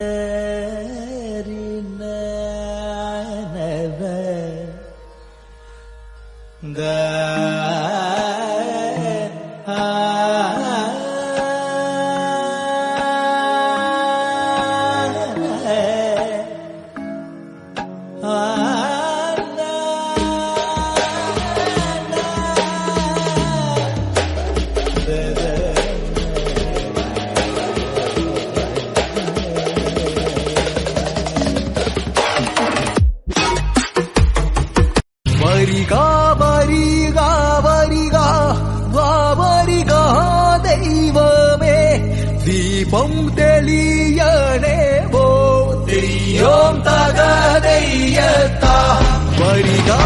Uh... தீபம் தெளியனேவோ தெய்யோம் தகதையத்தா. வரிதா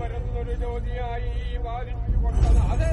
പരന്നൊരു ജ്യോതിയായി പാലിച്ചു കൊണ്ടത്. അതേ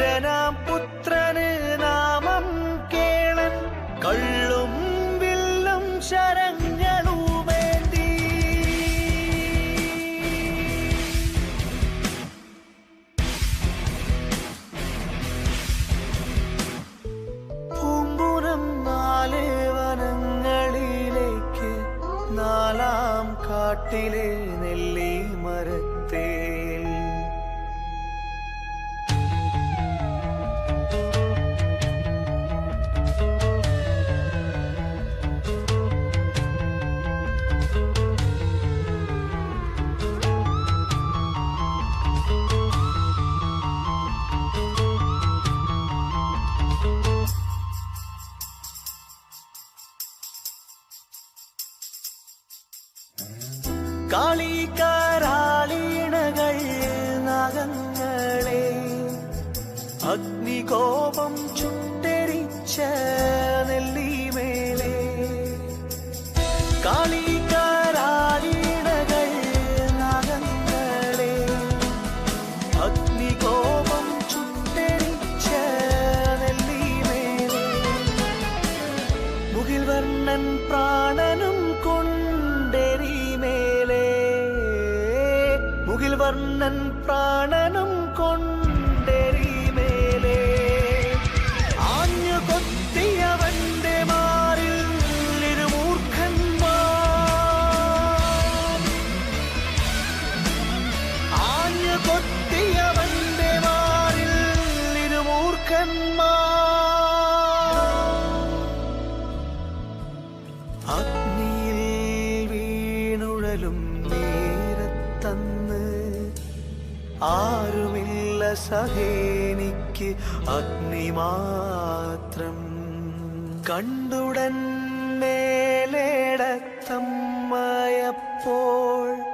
വീരനാം പുത്രന് നാമം കേളൻ. കള്ളും വില്ലും ശരങ്ങളുമേന്തി പൂമ്പുരം നാല് വനങ്ങളിലേക്ക് നാലാം കാട്ടിലെ നെല്ലി മരത്തേ കാളികാരാളീണകൾ നഗങ്ങളെ അഗ്നികോപം ചുട്ടരിച്ച നെല്ലിമേലെ. കാളികാരാളീണകൾ നാഗങ്ങളെ അഗ്നികോപം മുകിൽ വർണൻ പ്രാണനും സഹേനിക്ക് അഗ്നി മാത്രം. കണ്ടുടൻ മേലേടത്തമ്മയപ്പോൾ